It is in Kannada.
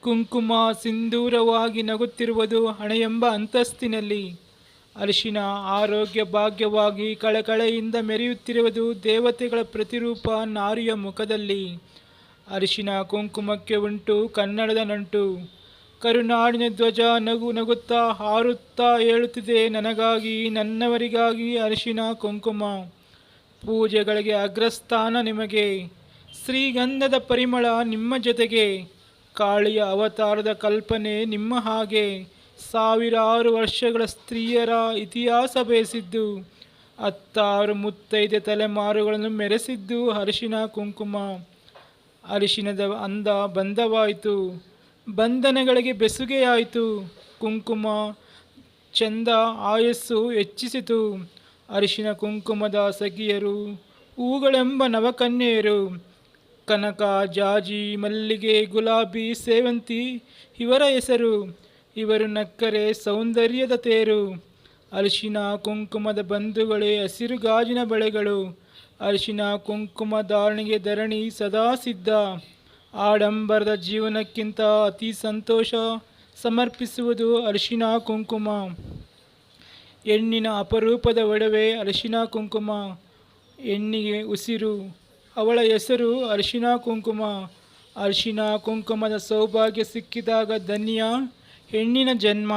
ಕುಂಕುಮ ಸಿಂಧೂರವಾಗಿ ನಗುತ್ತಿರುವುದು ಹಣೆಯೆಂಬ ಅಂತಸ್ತಿನಲ್ಲಿ. ಅರಿಶಿನ ಆರೋಗ್ಯ ಭಾಗ್ಯವಾಗಿ ಕಳಕಳೆಯಿಂದ ಮೆರೆಯುತ್ತಿರುವುದು ದೇವತೆಗಳ ಪ್ರತಿರೂಪ ನಾರಿಯ ಮುಖದಲ್ಲಿ. ಅರಿಶಿನ ಕುಂಕುಮಕ್ಕೆ ಉಂಟು ಕನ್ನಡದ ನಂಟು. ಕರುನಾಡಿನ ಧ್ವಜ ನಗು ನಗುತ್ತಾ ಹಾರುತ್ತಾ ಹೇಳುತ್ತಿದೆ ನನಗಾಗಿ, ನನ್ನವರಿಗಾಗಿ ಅರಿಶಿನ ಕುಂಕುಮ. ಪೂಜೆಗಳಿಗೆ ಅಗ್ರಸ್ಥಾನ ನಿಮಗೆ. ಶ್ರೀಗಂಧದ ಪರಿಮಳ ನಿಮ್ಮ ಜೊತೆಗೆ. ಕಾಳಿಯ ಅವತಾರದ ಕಲ್ಪನೆ ನಿಮ್ಮ ಹಾಗೆ. ಸಾವಿರಾರು ವರ್ಷಗಳ ಸ್ತ್ರೀಯರ ಇತಿಹಾಸ ಬೇಸಿದ್ದು, ಹತ್ತಾರು ಮುತ್ತೈದೆ ತಲೆಮಾರುಗಳನ್ನು ಮೆರೆಸಿದ್ದು ಅರಿಶಿನ ಕುಂಕುಮ. ಅರಿಶಿನದ ಅಂದ ಬಂಧವಾಯಿತು. ಬಂಧನಗಳಿಗೆ ಬೆಸುಗೆಯಾಯಿತು. ಕುಂಕುಮ ಚಂದ ಆಯಸ್ಸು ಹೆಚ್ಚಿಸಿತು. ಅರಿಶಿನ ಕುಂಕುಮದ ಸಖಿಯರು, ಹೂಗಳೆಂಬ ನವಕನ್ಯೆಯರು ಕನಕ, ಜಾಜಿ, ಮಲ್ಲಿಗೆ, ಗುಲಾಬಿ, ಸೇವಂತಿ, ಇವರ ಹೆಸರು. ಇವರು ನಕ್ಕರೆ ಸೌಂದರ್ಯದ ತೇರು. ಅರಿಶಿನ, ಕುಂಕುಮದ ಬಂಧುಗಳೇ ಹಸಿರು ಗಾಜಿನ ಬಳೆಗಳು. ಅರಿಶಿನ, ಕುಂಕುಮ ಧಾರಣೆಗೆ ಧರಣಿ ಸದಾ ಸಿದ್ಧ. ಆಡಂಬರದ ಜೀವನಕ್ಕಿಂತ ಅತಿ ಸಂತೋಷ ಸಮರ್ಪಿಸುವುದು ಅರಿಶಿನ, ಕುಂಕುಮ. ಹೆಣ್ಣಿನ ಅಪರೂಪದ ಒಡವೆ ಅರಿಶಿನ, ಕುಂಕುಮ. ಹೆಣ್ಣಿಗೆ ಉಸಿರು. ಅವಳ ಹೆಸರು ಅರಿಶಿನ ಕುಂಕುಮ. ಅರಿಶಿನ ಕುಂಕುಮದ ಸೌಭಾಗ್ಯ ಸಿಕ್ಕಿದಾಗ ಧನ್ಯ ಹೆಣ್ಣಿನ ಜನ್ಮ.